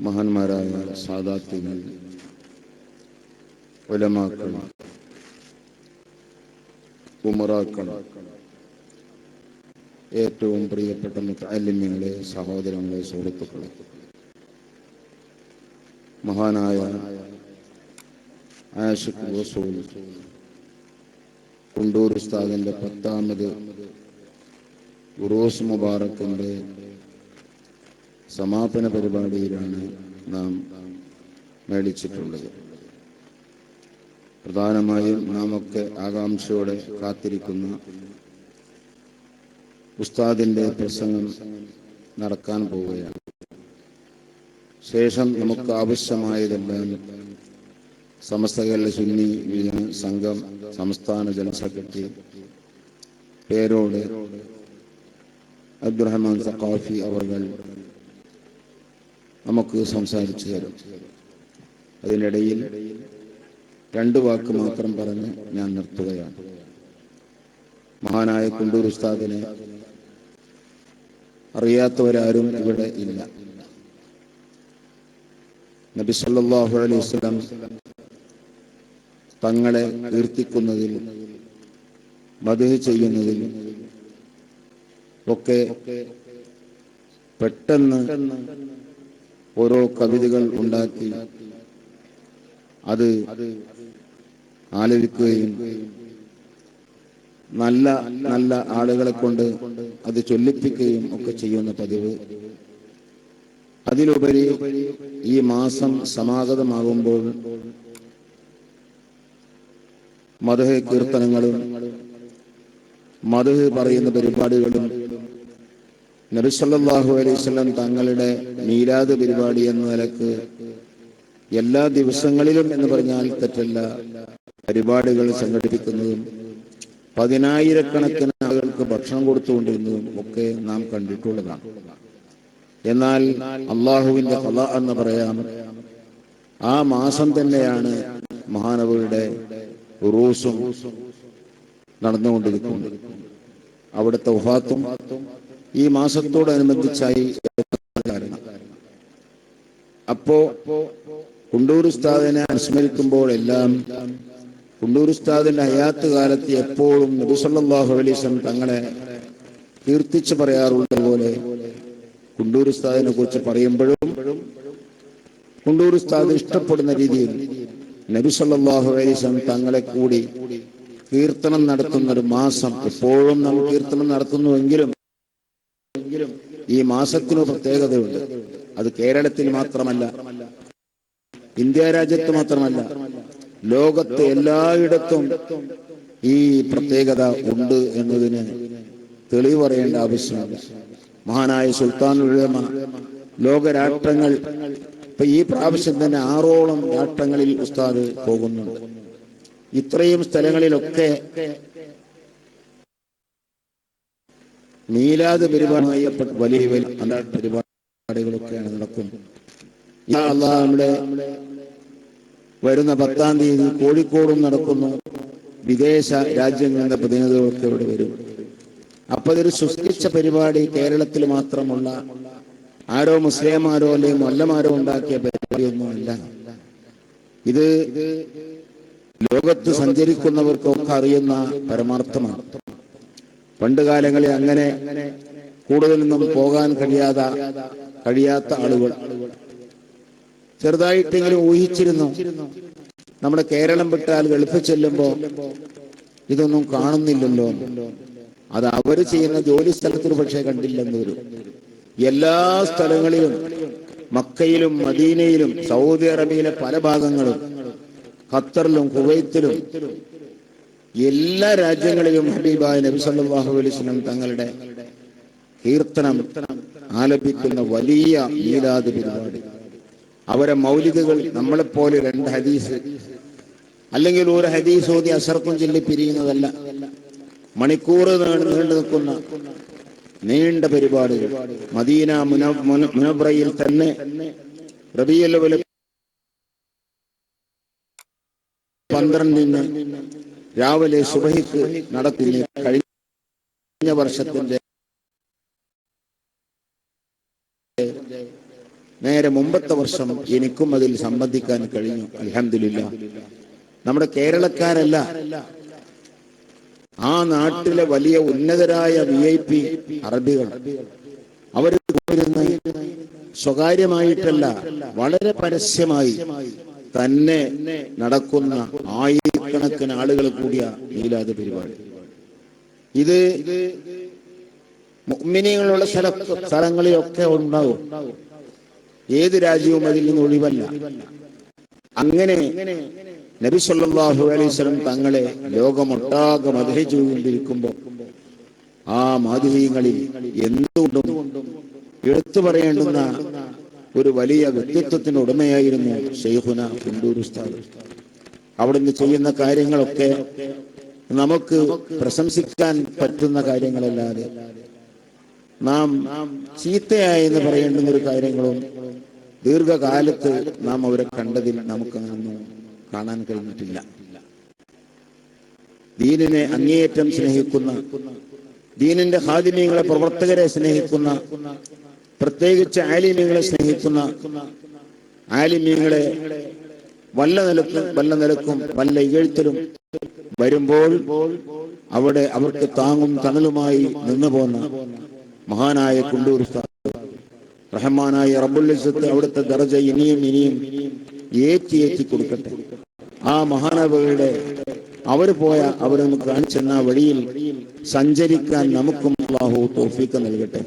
മഹാന്മാരായ സാദാത്തുകൾ ഒലമാക്കൾ ഉമറാക്കൾ ഏറ്റവും പ്രിയപ്പെട്ട മുത്തല്ലിമ്യങ്ങളെ സഹോദരങ്ങളെ സുഹൃത്തുക്കളെ മഹാനായ ആഷിഖ് റസൂൽ കുണ്ടൂർ ഉസ്താദിന്റെ പത്താമത് ഉറൂസ് മുബാറക്കിന്റെ സമാപന പരിപാടിയിലാണ് നാം മേടിച്ചിട്ടുള്ളത്. പ്രധാനമായും നാം ഒക്കെ ആകാംക്ഷയോടെ കാത്തിരിക്കുന്ന ഉസ്താദിന്റെ പ്രസംഗം നടക്കാൻ പോവുകയാണ്. ശേഷം നമുക്ക് ആവശ്യമായതെല്ലാം സമസ്ത കേരള സുന്നി സംഘം സംസ്ഥാന ജനറൽ സെക്രട്ടറി പേരോട് അബ്ദുറഹ്മാൻ സഖാഫി അവർ നമുക്ക് സംസാരിച്ചു തരും. അതിനിടയിൽ രണ്ട് വാക്ക് മാത്രം പറഞ്ഞ് ഞാൻ നിർത്തുകയാണ്. മഹാനായ കുണ്ടൂർ ഉസ്താദിനെ അറിയാത്തവരാരും ഇവിടെ ഇല്ല. നബി സല്ലാഹു അലൈഹി തങ്ങളെ കീർത്തിക്കുന്നതിൽ മധു ചെയ്യുന്നതിൽ ഒക്കെ പെട്ടെന്ന് ഓരോ കവിതകൾ ഉണ്ടാക്കി അത് ആലപിക്കുകയും നല്ല നല്ല ആളുകളെ കൊണ്ട് അത് ചൊല്ലിപ്പിക്കുകയും ഒക്കെ ചെയ്യുന്ന പതിവ്. അതിലുപരി ഈ മാസം സമാഗതമാകുമ്പോൾ മധുഹ കീർത്തനങ്ങളും മധുഹ് പറയുന്ന പരിപാടികളും നബിസല്ലാഹു അലൈവല്ലം തങ്ങളുടെ മീലാദ് പരിപാടി എന്ന നിലയ്ക്ക് എല്ലാ ദിവസങ്ങളിലും എന്ന് പറഞ്ഞാൽ തെറ്റല്ല. പരിപാടികൾ സംഘടിപ്പിക്കുന്നതും പതിനായിരക്കണക്കിന് ആളുകൾക്ക് ഭക്ഷണം കൊടുത്തുകൊണ്ടിരുന്നതും ഒക്കെ നാം കണ്ടിട്ടുള്ളതാണ്. എന്നാൽ അള്ളാഹുവിന്റെ കല എന്ന് പറയാം ആ മാസം തന്നെയാണ് മഹാനവരുടെ റൂസും നടന്നുകൊണ്ടിരിക്കുന്നത്. അവിടുത്തെ ഉഹാത്തും ഈ മാസത്തോടനുബന്ധിച്ചായി അപ്പോ കുണ്ടൂർ ഉസ്താദിനെ അനുസ്മരിക്കുമ്പോൾ എല്ലാം കുണ്ടൂർ ഉസ്താദിന്റെ ഹയാത്ത് കാലത്ത് എപ്പോഴും നബിസല്ലാഹു അലൈസം തങ്ങളെ കീർത്തിച്ചു പറയാറുള്ള പോലെ കുണ്ടൂർ ഉസ്താദിനെ കുറിച്ച് പറയുമ്പോഴും കുണ്ടൂർ ഉസ്താദ് ഇഷ്ടപ്പെടുന്ന രീതിയിൽ നബിസല്ലാഹു അലൈസം തങ്ങളെ കൂടി കീർത്തനം നടത്തുന്ന ഒരു മാസം എപ്പോഴും നമ്മൾ കീർത്തനം നടത്തുന്നുവെങ്കിലും ഈ മാസത്തിനു പ്രത്യേകതയുണ്ട്. അത് കേരളത്തിൽ മാത്രമല്ല ഇന്ത്യ രാജ്യത്ത് മാത്രമല്ല ലോകത്ത് എല്ലായിടത്തും ഈ പ്രത്യേകത ഉണ്ട് എന്നതിന് തെളിവ് പറയേണ്ട ആവശ്യമാണ് മഹാനായ സുൽത്താൻ ഉഴമ ലോകരാഷ്ട്രങ്ങൾ ഇപ്പൊ ഈ പ്രാവശ്യം തന്നെ ആറോളം രാഷ്ട്രങ്ങളിൽ ഉസ്താദ് പോകുന്നുണ്ട്. ഇത്രയും സ്ഥലങ്ങളിലൊക്കെ മീലാദ് പരിപാടി വലിയ വലിയ പരിപാടികളൊക്കെയാണ് നടക്കുന്നത്. നമ്മുടെ വരുന്ന പത്താം തീയതി കോഴിക്കോടും നടക്കുന്നു. വിദേശ രാജ്യങ്ങളുടെ പ്രതിനിധികളൊക്കെ ഇവിടെ വരും. അപ്പൊ ഇതൊരു സുസ്ഥിച്ച പരിപാടി കേരളത്തിൽ മാത്രമുള്ള ആരോ മുസ്ലിമാരോ അല്ലെങ്കിൽ മല്ലമാരോ ഉണ്ടാക്കിയ പരിപാടിയൊന്നുമല്ല. ഇത് ലോകത്ത് സഞ്ചരിക്കുന്നവർക്കൊക്കെ അറിയുന്ന പരമാർത്ഥമാണ്. പണ്ട് കാലങ്ങളിൽ അങ്ങനെ കൂടുതലൊന്നും പോകാൻ കഴിയാത്ത കഴിയാത്ത ആളുകൾ. ചെറുതായിട്ടെങ്കിലും ഊഹിച്ചിരുന്നു. നമ്മുടെ കേരളം വിട്ടാൽ ഗൾഫ് ചെല്ലുമ്പോൾ ഇതൊന്നും കാണുന്നില്ലല്ലോ. അത് അവർ ചെയ്യുന്ന ജോലി സ്ഥലത്തിൽ പക്ഷേ കണ്ടില്ലെന്ന് വരും എല്ലാ സ്ഥലങ്ങളിലും മക്കയിലും മദീനയിലും സൗദി അറേബ്യയിലെ പല ഭാഗങ്ങളും ഖത്തറിലും കുവൈത്തിലും എല്ലാ രാജ്യങ്ങളിലും ഹബീബായ നബി സല്ലല്ലാഹു അലൈഹി വസല്ലം തങ്ങളുടെ കീർത്തനം ആലപിക്കുന്ന വലിയ മീലാദ് പരിപാടി. അവരെ മൗലികകൾ നമ്മളെപ്പോലെ രണ്ട് ഹദീസ് അല്ലെങ്കിൽ ഒരു ഹദീസ് ഓതി അസർക്കും ചൊല്ലി പിരിയുന്നതല്ല. മണിക്കൂർ നീണ്ടു നിൽക്കുന്ന നീണ്ട പരിപാടികൾ. മദീന മുനബ്രയിൽ തന്നെ റബിയല്ല പന്ത്രണ്ടിന് രാവിലെ സുബഹിക്ക് നടക്കുന്ന കഴിഞ്ഞ വർഷത്തിന്റെ നേരെ മുമ്പത്തെ വർഷം എനിക്കും അതിൽ സംബന്ധിക്കാൻ കഴിഞ്ഞു. അലഹമില്ല നമ്മുടെ കേരളക്കാരല്ല. ആ നാട്ടിലെ വലിയ ഉന്നതരായ വി ഐ പി അറബികൾ. അവർ സ്വകാര്യമായിട്ടല്ല വളരെ പരസ്യമായി തന്നെ നടക്കുന്ന ആയിരക്കണക്കിന് ആളുകൾ കൂടിയ മീലാദ് പരിപാടി. ഇത് മുഅ്മിനീങ്ങളുള്ള സ്ഥല സ്ഥലങ്ങളിലൊക്കെ ഉണ്ടാവും. ഏത് രാജ്യവും അതിൽ നിന്ന് ഒഴിവല്ല. അങ്ങനെ നബി വസല്ലം തങ്ങളെ ലോകമൊട്ടാകെ മധുരിച്ചുകൊണ്ടിരിക്കുമ്പോൾ ആ മാധുര്യങ്ങളിൽ എന്തുകൊണ്ടും എടുത്തു പറയേണ്ടുന്ന ഒരു വലിയ വ്യക്തിത്വത്തിന് ഉടമയായിരുന്നു ഷെയ്ഖുന കുണ്ടൂർ ഉസ്താദ്. അവിടുന്ന് ചെയ്യുന്ന കാര്യങ്ങളൊക്കെ നമുക്ക് പ്രശംസിക്കാൻ പറ്റുന്ന കാര്യങ്ങളല്ലാതെ നാം ചീത്തയായി എന്ന് പറയേണ്ടുന്ന ഒരു കാര്യങ്ങളും ദീർഘകാലത്ത് നാം അവരെ കണ്ടതിൽ നമുക്ക് ഒന്നും കാണാൻ കഴിഞ്ഞിട്ടില്ല. ദീനിനെ അങ്ങേയറ്റം സ്നേഹിക്കുന്ന ദീനിന്റെ ഹാദിമ്യങ്ങളെ പ്രവർത്തകരെ സ്നേഹിക്കുന്ന പ്രത്യേകിച്ച് ആലിമ്യങ്ങളെ സ്നേഹിക്കുന്ന ആലിമ്യങ്ങളെ വല്ല നിലക്കും വല്ല നിലക്കും വല്ല ഇകഴ്ത്തലും വരുമ്പോൾ അവിടെ അവർക്ക് താങ്ങും തണലുമായി നിന്നു പോന്ന മഹാനായ കുണ്ടൂർ റഹ്മാനായ റബ്ബുൽ അവിടുത്തെ ദർജ ഇനിയും ഇനിയും ഏറ്റി ഏറ്റി കൊടുക്കട്ടെ. ആ മഹാനവകളുടെ അവർ പോയ അവർ നമുക്ക് കാണിച്ചെന്ന വഴിയിൽ സഞ്ചരിക്കാൻ നമുക്കും അള്ളാഹു തോഫീക്ക് നൽകട്ടെ.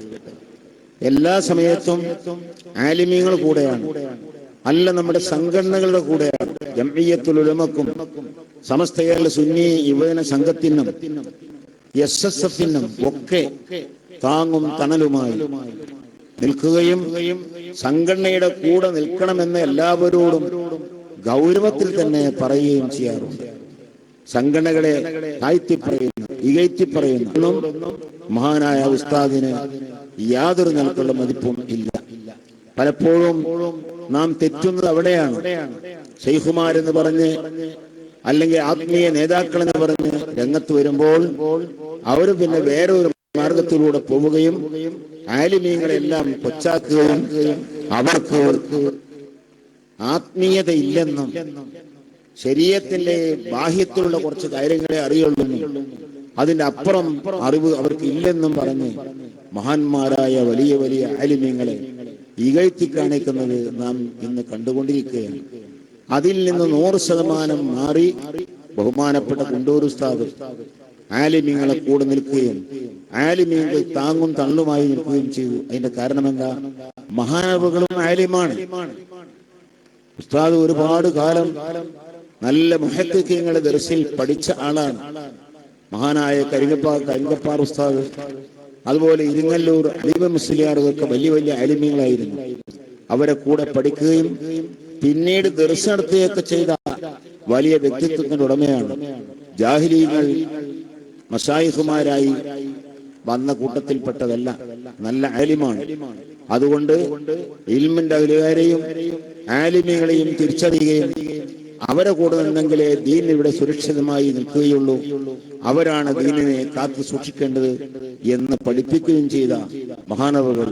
എല്ലാ സമയത്തും ആലിമീങ്ങൾ കൂടെയാണ്. അല്ല നമ്മുടെ സംഘടനകളുടെ കൂടെയാണ്. ജംഇയ്യത്തുൽ ഉലമക്കും സമസ്ത സുന്നി യുവജന സംഘത്തിനും എസ് എസ് എഫിനും ഒക്കെ താങ്ങും തണലുമായി നിൽക്കുകയും സംഘടനയുടെ കൂടെ നിൽക്കണമെന്ന് എല്ലാവരോടും ഗൗരവത്തിൽ തന്നെ പറയുകയും ചെയ്യാറുണ്ട്. സംഘടനകളെ താഴ്ത്തി ഇകഴ്ത്തി പറയുന്നു. മഹാനായ ഉസ്താദിന് യാതൊരു നിലക്കുള്ള മതിപ്പും ഇല്ല. പലപ്പോഴും നാം തെറ്റുന്നത് അവിടെയാണ്. ഷെയ്ഖുമാരെന്ന് പറഞ്ഞ് അല്ലെങ്കിൽ ആത്മീയ നേതാക്കൾ എന്ന് പറഞ്ഞ് രംഗത്ത് വരുമ്പോൾ അവർ പിന്നെ വേറെ ഒരു മാർഗത്തിലൂടെ പോവുകയും ആലിമീങ്ങളെല്ലാം കൊച്ചാക്കുകയും അവർക്ക് ആത്മീയത ഇല്ലെന്നും ശരീരത്തിന്റെ ബാഹ്യത്തിലുള്ള കുറച്ച് കാര്യങ്ങളെ അറിയുള്ളൂ അതിന്റെ അപ്പുറം അറിവ് അവർക്ക് ഇല്ലെന്നും പറഞ്ഞ് മഹാന്മാരായ വലിയ വലിയ ആലിമ്യങ്ങളെ ഇകഴ്ത്തി കാണിക്കുന്നത് നാം ഇന്ന് കണ്ടുകൊണ്ടിരിക്കുകയാണ്. അതിൽ നിന്ന് നൂറ് ശതമാനം മാറി ബഹുമാനപ്പെട്ട കുണ്ടൂർ ഉസ്താദ് ആലിമീങ്ങളെ കൂടെ നിൽക്കുകയും ആലിമ്യങ്ങൾ താങ്ങും തള്ളുമായി നിൽക്കുകയും ചെയ്തു. അതിന്റെ കാരണം എന്താ മഹാനവുകളും ആലിമാണ്. ഉസ്താദ് ഒരുപാട് കാലം നല്ല മഹത്വങ്ങളെ ദർശയിൽ പഠിച്ച ആളാണ്. മഹാനായ കരിങ്കപ്പാ കരിങ്കപ്പാർ ഉസ്താദ്. അതുപോലെ ഇരിങ്ങല്ലൂർ അലിബ മുസ്ലിയാറുകളൊക്കെ വലിയ വലിയ അലിമ്യങ്ങളായിരുന്നു അവരെ കൂടെ പഠിക്കുകയും പിന്നീട് ദർശ നടത്തുകയൊക്കെ ചെയ്ത വലിയ വ്യക്തിത്വത്തിന്റെ ഉടമയാണ്. ജാഹിലീങ്ങൾ മഷായിഹുമാരായി വന്ന കൂട്ടത്തിൽപ്പെട്ടതല്ല നല്ല ആലിമാണ് അതുകൊണ്ട് ഇൽമിന്റെ അകലുകാരെയും ആലിമികളെയും തിരിച്ചറിയുകയും അവരെ കൂടെ നിന്നെങ്കിലേ ദീൻ ഇവിടെ സുരക്ഷിതമായി നിൽക്കുകയുള്ളൂ. അവരാണ് ദീനിനെ കാത്തു സൂക്ഷിക്കേണ്ടത് എന്ന് പഠിപ്പിക്കുകയും ചെയ്ത മഹാനവകൾ.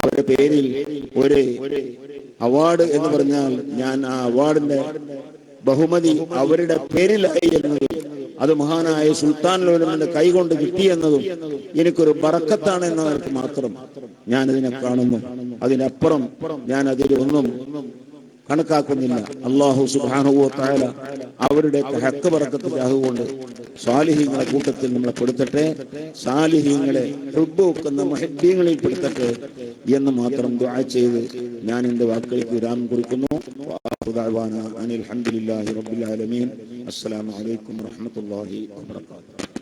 അവരുടെ പേരിൽ ഒരു അവാർഡ് എന്ന് പറഞ്ഞാൽ ഞാൻ ആ അവാർഡിന്റെ ബഹുമതി അവരുടെ പേരിലായി എന്നതും അത് മഹാനായ സുൽത്താൻ ലോലമിന്റെ കൈകൊണ്ട് കിട്ടിയെന്നതും എനിക്കൊരു ബറക്കത്താണ് എന്നവർക്ക് മാത്രം ഞാൻ ഇതിനെ കാണുന്നു. അതിനപ്പുറം ഞാൻ അതിലൊന്നും കണക്കാക്കുന്നില്ല. അള്ളാഹു സുബാനുഭവത്തായ അവരുടെ ഹക്ക് പറക്കത്ത് കൊണ്ട് സാലിഹീങ്ങളെ കൂട്ടത്തിൽ നമ്മളെ പെടുത്തട്ടെ. സാലിഹീങ്ങളെ ഹൃബുക്കുന്ന മഹദ്യങ്ങളിൽ പെടുത്തട്ടെ എന്ന് മാത്രം ദുആ ചെയ്ത് ഞാൻ എന്റെ വാക്കുകൾക്ക് വിരാമം കുറിക്കുന്നു. അനിൽ അലഹമുല്ലാഹി റബ്ബിൽ ആലമീൻ. അസ്സലാമു അലൈക്കും വറഹ്മത്തുള്ളാഹി വബറകാതുഹു.